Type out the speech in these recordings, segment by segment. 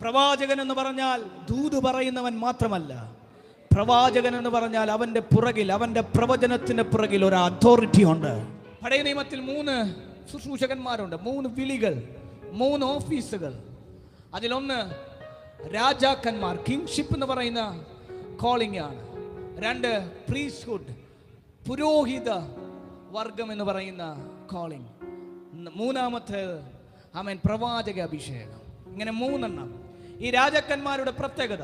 പ്രവാചകൻ എന്ന് പറഞ്ഞാൽ ദൂത് പറയുന്നവൻ മാത്രമല്ല. പ്രവാചകൻ എന്ന് പറഞ്ഞാൽ അവന്റെ പുറകിൽ അവന്റെ പ്രവചനത്തിന്റെ പുറകിൽ ഒരു അതോറിറ്റി ഉണ്ട്. പഴയ നിയമത്തിൽ മൂന്ന് ശുശ്രൂഷകന്മാരുണ്ട്. മൂന്ന് വിളികൾ മൂന്ന് ഓഫീസുകൾ. അതിലൊന്ന് രാജാക്കന്മാർ കിങ്ഷിപ്പ് എന്ന് പറയുന്ന കോളിംഗ് ആണ്. രണ്ട് പ്രീസ്ഹുഡ് പുരോഹിത വർഗം എന്ന് പറയുന്ന കോളിംഗ് മൂന്നാമത്തേത് അവൻ പ്രവാചക അഭിഷേകം. ഇങ്ങനെ മൂന്നെണ്ണം. ഈ രാജാക്കന്മാരുടെ പ്രത്യേകത.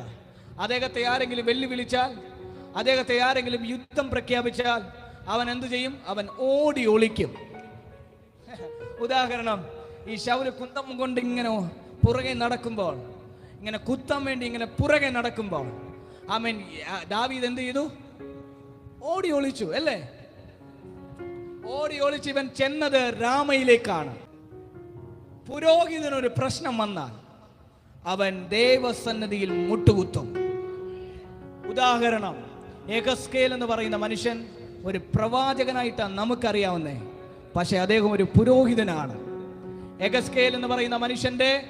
അദ്ദേഹത്തെ ആരെങ്കിലും വെല്ലുവിളിച്ചാൽ അദ്ദേഹത്തെ ആരെങ്കിലും യുദ്ധം പ്രഖ്യാപിച്ചാൽ അവൻ എന്തു ചെയ്യും? അവൻ ഓടി ഒളിക്കും. ഉദാഹരണം ഈ ശൗര് കുന്തം കൊണ്ട് ഇങ്ങനെ പുറകെ നടക്കുമ്പോൾ ഇങ്ങനെ കുത്താൻ വേണ്ടി ഇങ്ങനെ പുറകെ നടക്കുമ്പോൾ അവൻ ദാവീദ് എന്ത് ചെയ്തു? ഓടി ഒളിച്ചു അല്ലേ? ഓടി ഒളിച്ച് ഇവൻ ചെന്നത് രാമയിലേക്കാണ്. പുരോഹിതനൊരു പ്രശ്നം വന്നാൽ അവൻ ദേവസന്നതിയിൽ മുട്ടുകുത്തും. ഉദാഹരണം ഏകസ്കേൽ എന്ന് പറയുന്ന മനുഷ്യൻ ഒരു പ്രവാചകനായിട്ടാണ് നമുക്കറിയാവുന്നേ. പക്ഷെ അദ്ദേഹം ഒരു പുരോഹിതനാണ്. എഗസ്കേൽ എന്ന് പറയുന്ന മനുഷ്യന്റെ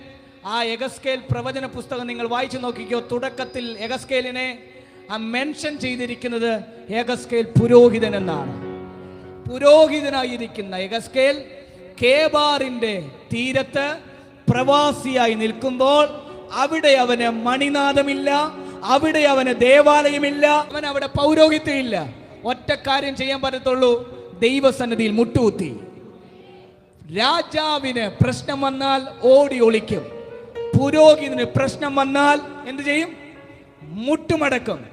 ആ എഗസ്കേൽ പ്രവചന പുസ്തകം നിങ്ങൾ വായിച്ചു നോക്കിക്കോ. തുടക്കത്തിൽ എഗസ്കേലിനെ ആ മെൻഷൻ ചെയ്തിരിക്കുന്നത് എഗസ്കേൽ പുരോഹിതൻ എന്നാണ്. പുരോഹിതനായിരിക്കുന്ന എഗസ്കേൽ കേബാറിന്റെ തീരത്ത് പ്രവാസിയായി നിൽക്കുമ്പോൾ അവിടെ അവന് മണിനാഥമില്ല അവിടെ അവന് ദേവാലയമില്ല അവൻ അവിടെ പൗരോഹിത്യമില്ല. ഒറ്റ കാര്യം ചെയ്യാൻ പറ്റത്തുള്ളൂ ദൈവസന്നിധിയിൽ മുട്ടുകുത്തി. രാജാവിന് പ്രശ്നം വന്നാൽ ഓടി ഒളിക്കും. പുരോഹിതന് പ്രശ്നം വന്നാൽ എന്ത് ചെയ്യും? മുട്ടുമടക്കും.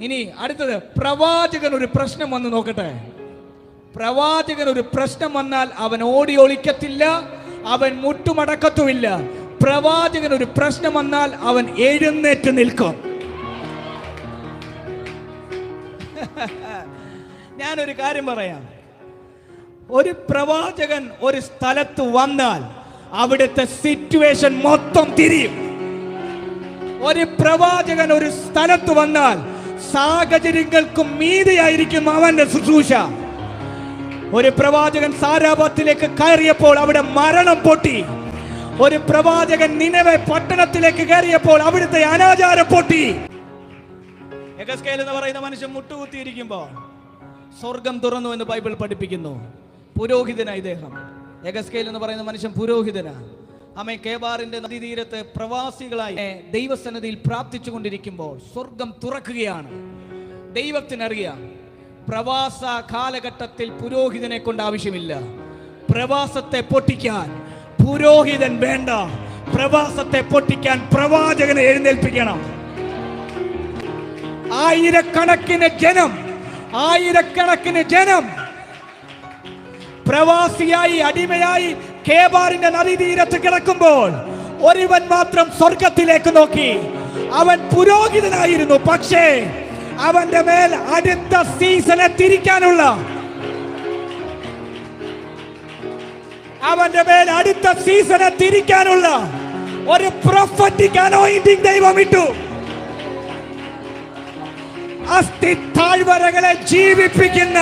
ഇനി അടുത്തത് പ്രവാചകൻ ഒരു പ്രശ്നം വന്ന് നോക്കട്ടെ. പ്രവാചകൻ ഒരു പ്രശ്നം വന്നാൽ അവൻ ഓടി ഒളിക്കത്തില്ല അവൻ മുട്ടുമടക്കത്തുമില്ല. പ്രവാചകൻ ഒരു പ്രശ്നം വന്നാൽ അവൻ എഴുന്നേറ്റ് നിൽക്കും. ഞാനൊരു കാര്യം പറയാം. ഒരു പ്രവാചകൻ ഒരു സ്ഥലത്ത് വന്നാൽ അവിടുത്തെ സിറ്റുവേഷൻ മൊത്തം തിരിയും. ഒരു പ്രവാചകൻ ഒരു സ്ഥലത്ത് വന്നാൽ സാഹചര്യങ്ങൾക്കും മീതിയായിരിക്കും അവന്റെ ശുശ്രൂഷ. ഒരു പ്രവാചകൻ സാരാപത്തിലേക്ക് കയറിയപ്പോൾ അവിടെ മരണം പൊട്ടി. ഒരു പ്രവാചകൻ നിലവെ പട്ടണത്തിലേക്ക് കയറിയപ്പോൾ അവിടുത്തെ അനാചാരം പൊട്ടി. എന്ന് പറയുന്ന മനുഷ്യൻ മുട്ടുകുത്തിയിരിക്കുമ്പോൾ സ്വർഗം തുറന്നു എന്ന് ബൈബിൾ പഠിപ്പിക്കുന്നു. പുരോഹിതന ഇദ്ദേഹം. എഗസ്കേൽ എന്ന് പറയുന്ന മനുഷ്യൻ പുരോഹിതനാ. അമ്മ കേബാറിന്റെ നദീതീരത്ത് പ്രവാസികളായി ദൈവസന്നതിയിൽ പ്രാർത്ഥിച്ചു കൊണ്ടിരിക്കുമ്പോൾ സ്വർഗം തുറക്കുകയാണ്. ദൈവത്തിനറിയാം പ്രവാസ കാലഘട്ടത്തിൽ പുരോഹിതനെ കൊണ്ട് ആവശ്യമില്ല. പ്രവാസത്തെ പൊട്ടിക്കാൻ പുരോഹിതൻ വേണ്ട. പ്രവാസത്തെ പൊട്ടിക്കാൻ പ്രവാചകനെ എഴുന്നേൽപ്പിക്കണം. ആയിരക്കണക്കിന് ജനം ആയിരക്കണക്കിന് ജനം പ്രവാസിയായി അടിമയായി കേബാറിന്റെ നദീതീരത്ത് കിടക്കുമ്പോൾ ഒരുവൻ മാത്രം സ്വർഗത്തിലേക്ക് നോക്കി. അവൻ പുരോഹിതനായിരുന്നു പക്ഷേ അവന്റെ മേൽ അടുത്ത സീസണെ തിരിക്കാനുള്ള അവന്റെ മേൽ അടുത്ത സീസണെ തിരിക്കാനുള്ള ഒരു പ്രൊഫറ്റിക് അനോയിന്റിംഗ് ദൈവം ഇട്ടു. അസ്ഥി താഴ്വരകളെ ജീവിപ്പിക്കുന്ന.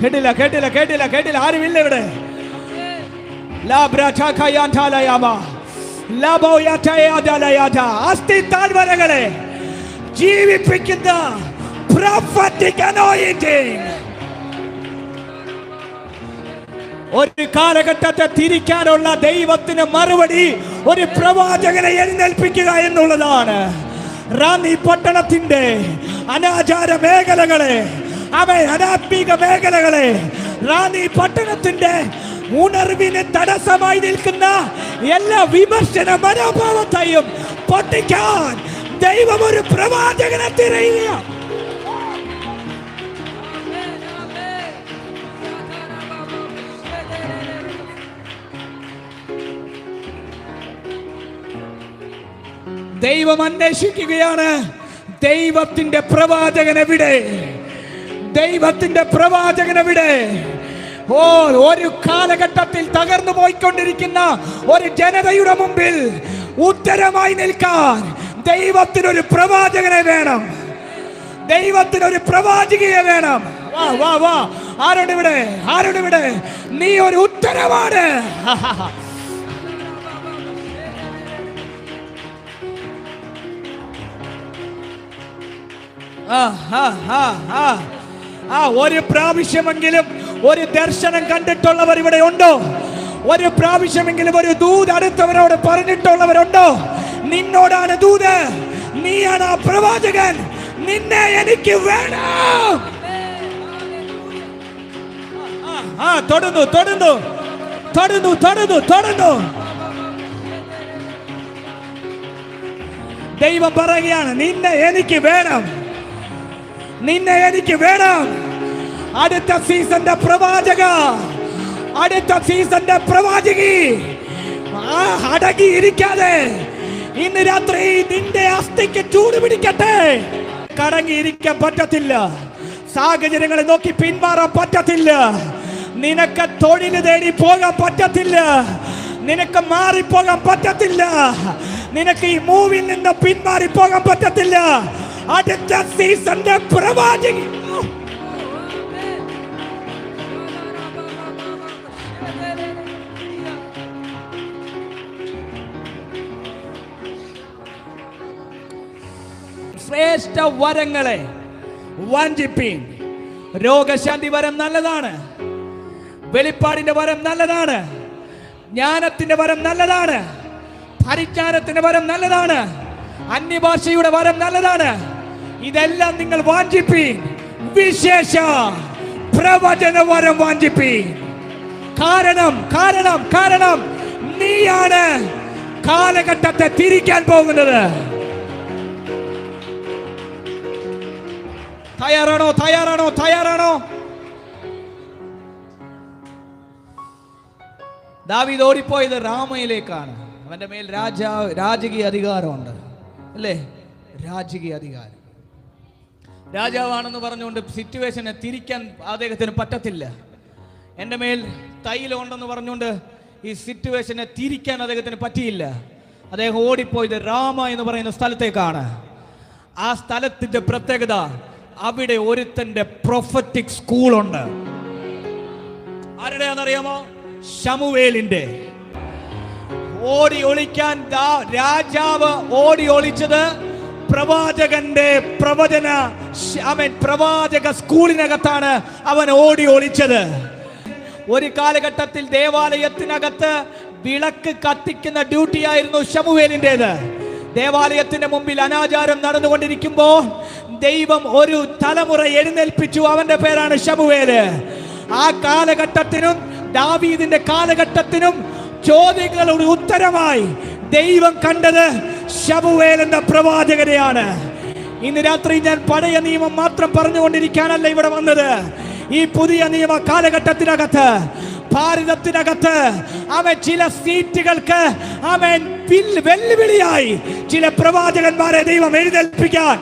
കേട്ടില്ല കേട്ടില്ല കേട്ടില്ല കേട്ടില്ല. ആരുമില്ല ഇവിടെ. അസ്ഥി താഴ്വരകളെ ജീവിപ്പിക്കുന്ന പ്രൊഫറ്റിക് anointing. ഒരു കാലഘട്ടത്തെ തിരിക്കാനുള്ള ദൈവത്തിന് മറുപടി ഒരു പ്രവാചകനെ എഴുന്നേൽപ്പിക്കുക എന്നുള്ളതാണ്. റാന്നി പട്ടണത്തിന്റെ അനാചാര മേഖലകളെ അവ അനാത്മീക മേഖലകളെ റാന്നി പട്ടണത്തിന്റെ ഉണർവിന് തടസ്സമായി നിൽക്കുന്ന എല്ലാ വിമർശന മനോഭാവത്തെയും പൊട്ടിക്കാൻ ദൈവം ഒരു പ്രവാചകനെ തിരയുകയാണ്. ദൈവം അന്വേഷിക്കുകയാണ്. ദൈവത്തിന്റെ പ്രവാചകൻ എവിടെ? ദൈവത്തിന്റെ പ്രവാചകൻ എവിടെ? ഓ ഒരു കാലഘട്ടത്തിൽ തകർന്നു പോയിക്കൊണ്ടിരിക്കുന്ന ഒരു ജനതയുടെ മുമ്പിൽ ഉത്തരമായി നിൽക്കാൻ ദൈവത്തിനൊരു പ്രവാചകനെ വേണം. ദൈവത്തിനൊരു പ്രവാചികയെ വേണം. വാ വാ വാ. ആരോട് ഇവിടെ? ആരോട് ഇവിടെ? നീ ഒരു ഉത്തരവാണ്. ആ, ഒരു പ്രാവശ്യമെങ്കിലും ഒരു ദർശനം കണ്ടിട്ടുള്ളവർ ഇവിടെ ഉണ്ടോ? ഒരു പ്രാവശ്യമെങ്കിലും ഒരു ദൂത് അടുത്തവരോട് പറഞ്ഞിട്ടുള്ളവരുണ്ടോ? നിന്നോടാണ് ദൂത്. നീയാണ് ആ പ്രവാചകൻ. നിന്നെ എനിക്ക് വേണം. ആ തൊടുന്നു തൊടുന്നു. തൊടുന്നു തൊടുന്നു തൊടുന്നു. ദൈവം പറയുകയാണ് നിന്നെ എനിക്ക് വേണം. നിന്നെ എനിക്ക് വേണം. അടുത്ത സീസന്റെ പ്രവാചക അടുത്ത സീസന്റെ പ്രവാചകി. അടങ്ങിയിരിക്കാതെ ഇന്ന് രാത്രി നിന്റെ അസ്ഥിക്ക് ചൂട് പിടിക്കട്ടെ. കടങ്ങിയിരിക്കാൻ പറ്റത്തില്ല. സാഹചര്യങ്ങളെ നോക്കി പിന്മാറാൻ പറ്റത്തില്ല. നിനക്ക് തൊഴിൽ തേടി പോകാൻ പറ്റത്തില്ല. നിനക്ക് മാറിപ്പോകാൻ പറ്റത്തില്ല. നിനക്ക് ഈ മൂവിൽ നിന്ന് പിന്മാറി പോകാൻ പറ്റത്തില്ല. അടുത്ത സീസന്റെ പ്രവാചകി ശ്രേഷ്ഠ വരങ്ങളെ വാഞ്ചിപ്പീൻ. രോഗശാന്തി വരം നല്ലതാണ്. വെളിപ്പാടിന്റെ വരം നല്ലതാണ്. ജ്ഞാനത്തിന്റെ വരം നല്ലതാണ്. പരിജ്ഞാനത്തിന്റെ വരം നല്ലതാണ്. അന്യഭാഷയുടെ വരം നല്ലതാണ്. ഇതെല്ലാം നിങ്ങൾ വാഞ്ചിപ്പീൻ. വിശേഷ പ്രവചനവരം വാഞ്ചിപ്പീൻ. കാരണം കാരണം കാരണം നീയാണ് കാലഘട്ടത്തെ തിരിക്കാൻ പോകുന്നത്. തയ്യാറാണോ തയ്യാറാണോ തയ്യാറാണോ? ദാവീദ് ഓടിപ്പോയത് രാമയിലേക്കാണ്. അവന്റെ മേൽ രാജാ രാജകീയ അധികാരമുണ്ട്. അല്ലേ? രാജകീയ അധികാരം. രാജാവാണെന്ന് പറഞ്ഞുകൊണ്ട് സിറ്റുവേഷനെ തിരിക്കാൻ അദ്ദേഹത്തിന് പറ്റത്തില്ല. എന്റെ മേൽ തൈലമുണ്ടെന്ന് പറഞ്ഞുകൊണ്ട് ഈ സിറ്റുവേഷനെ തിരിക്കാൻ അദ്ദേഹത്തിന് പറ്റിയില്ല. അദ്ദേഹം ഓടിപ്പോയത് രാമ എന്ന് പറയുന്ന സ്ഥലത്തേക്കാണ്. ആ സ്ഥലത്തിന്റെ പ്രത്യേകത അവിടെ ഒരുത്തന്റെ പ്രൊഫറ്റിക് സ്കൂളുണ്ട് ആരുടെയാണെന്നറിയാമോ? ഷമുവേലിന്റെ ഓടി ഒളിക്കാൻ രാജാവ് ഓടി ഒളിച്ചത് പ്രവാചകന്റെ പ്രവചന അവൻ പ്രവാചക സ്കൂളിനകത്താണ് അവൻ ഓടി ഒളിച്ചത്. ഒരു കാലഘട്ടത്തിൽ ദേവാലയത്തിനകത്ത് വിളക്ക് കത്തിക്കുന്ന ഡ്യൂട്ടി ആയിരുന്നു ഷമുവേലിന്റെത് ദേവാലയത്തിന്റെ മുമ്പിൽ അനാചാരം നടന്നുകൊണ്ടിരിക്കുമ്പോൾ ദൈവം ഒരു തലമുറ എഴുന്നേൽപ്പിച്ചു അവന്റെ പേരാണ് ഷമുവേൽ ആ കാലഘട്ടത്തിനും ദാവീദിന്റെ കാലഘട്ടത്തിനും ചോദ്യങ്ങളുടെ ഉത്തരമായി ദൈവം കണ്ടത് ശബുവേൽ എന്ന പ്രവാചകനെയാണ്. ഇന്ന് രാത്രി ഞാൻ പഴയ നിയമം മാത്രം പറഞ്ഞുകൊണ്ടിരിക്കാനല്ല ഇവിടെ വന്നത്. ഈ പുതിയ നിയമ കാലഘട്ടത്തിനകത്ത് ഭാരതത്തിനകത്ത് അവൻ ചില സീറ്റുകൾക്ക് അവൻ വെല്ലുവിളിയായി ചില പ്രവാചകന്മാരെ ദൈവം എഴുന്നേൽപ്പിക്കാൻ